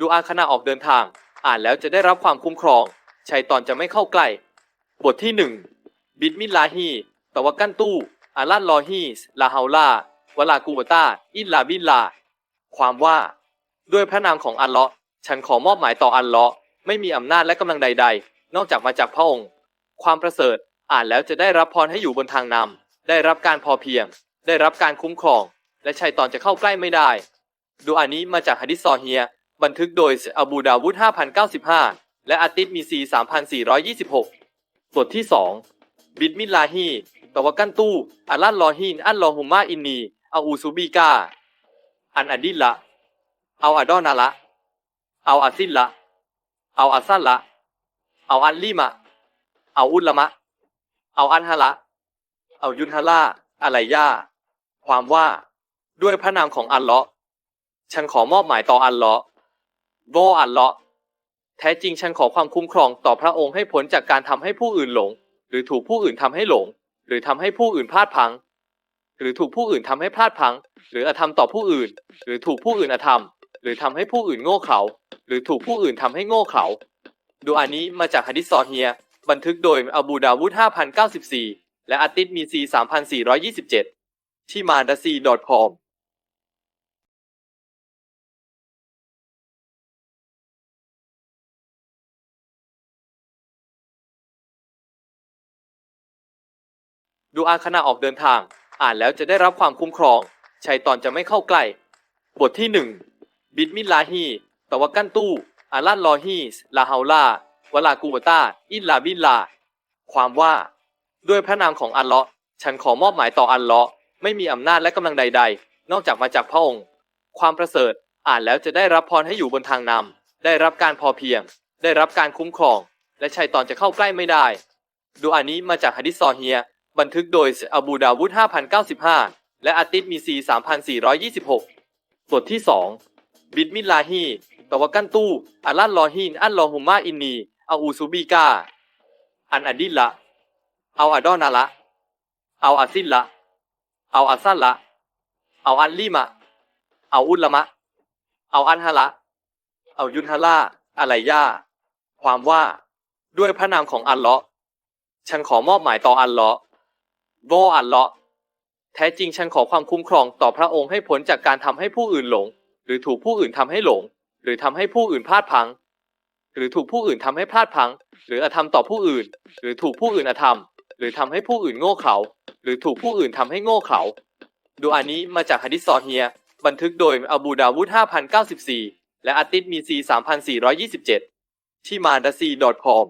ดูอาขณะออกเดินทาง อ่านแล้วจะได้รับความคุ้มครองชัยตอนจะไม่เข้าใกล้ บทที่หนึ่งบิดมิลลาฮีตะวกันตู้อาลันลอฮีสลาฮาลาวลากูวตาอิลลาบิลลา ความว่า ด้วยพระนามของอัลเลาะห์ฉันขอมอบหมายต่ออัลเลาะห์ไม่มีอำนาจและกำลังใด ๆ นอกจากมาจากพระองค์ ความประเสริฐอ่านแล้วจะได้รับพรให้อยู่บนทางนำได้รับการพอเพียง ได้รับการคุ้มครอง และชัยตอนจะเข้าใกล้ไม่ได้ดูอันนี้มาจากฮะดิษซอเฮีย บันทึกโดยอบูดาวุฒ5095 และอาติสมีซี 3426 บทที่ 2 บิดมิลลาฮีตะวกันตู้อัลลันลอฮีน อัลลอฮุมมาอินนีอาอูซูบีกา อันอดิลละ เอาอดอนาละ เอาอาซินละ เอาอาซันละ เอาอันลีมะ เอาอุลละมะ เอาอันฮะละ เอายุนฮะล่าอะไรย่า ความว่า ด้วยพระนามของอัลเลาะห์ฉันขอมอบหมายต่ออัลเลาะห์ โวอัลเลาะห์แท้จริงฉันขอความคุ้มครองต่อพระองค์ให้พ้นจากการทำให้ผู้อื่นหลง หรือถูกผู้อื่นทำให้หลง หรือทำให้ผู้อื่นพลาดพัง หรือถูกผู้อื่นทำให้พลาดพัง หรืออธรรมต่อผู้อื่น หรือถูกผู้อื่นอธรรม หรือทำให้ผู้อื่นโง่เขลาหรือถูกผู้อื่นทำให้โง่เขลาดูอันนี้มาจากฮะดิษซอเฮีย บันทึกโดยอบูดาวุฒ5094 และอาติสมีซี3427 ที่มาดาซี .com ดูอาขณะออกเดินทาง อ่านแล้วจะได้รับความคุ้มครอง ชัยตอนจะไม่เข้าใกล้ บทที่หนึ่งบิดมิลลาฮีตะวะกันตู้อาลันลอฮีสลาฮาลาวลากูวะตาอิลลาบิลลา ความว่า ด้วยพระนามของอัลเลาะห์ฉันขอมอบหมายต่ออัลเลาะห์ไม่มีอำนาจและกำลังใด ๆ นอกจากมาจากพระองค์ ความประเสริฐอ่านแล้วจะได้รับพรให้อยู่บนทางนำได้รับการพอเพียง ได้รับการคุ้มครอง และชัยตอนจะเข้าใกล้ไม่ได้ ดูอันนี้มาจากฮะดิษซอเฮีย บันทึกโดยอบูดาวุฒ5095 และอาติสมีซี3426 บทที่ 2 บิดมิลาฮีตะวกันตู้อัลลันลอฮีนอัลลอฮุมมาอินนีอาอูซูบีกาอันอดิลละ เอาอดอนาละ เอาอาซินละ เอาอาซันละ เอาอันลีมะ เอาอุลละมะ เอาอันฮะละ เอายุนฮะล่าอะไรย่า ความว่า ด้วยพระนามของอัลเลาะห์ฉันขอมอบหมายต่ออัลเลาะห์ โวอัลเลาะแท้จริงฉันขอความคุ้มครองต่อพระองค์ให้พ้นจากการทำให้ผู้อื่นหลง หรือถูกผู้อื่นทำให้หลง หรือทำให้ผู้อื่นพลาดพัง หรือถูกผู้อื่นทำให้พลาดพัง หรืออธรรมต่อผู้อื่น หรือถูกผู้อื่นอธรรม หรือทำให้ผู้อื่นโง่เขลาหรือถูกผู้อื่นทำให้โง่เขลาดูอันนี้มาจากฮะดิษซอเฮีย บันทึกโดยอบูดาวุฒ5094 และอาติสมีซี3427 ที่มาดาซี .com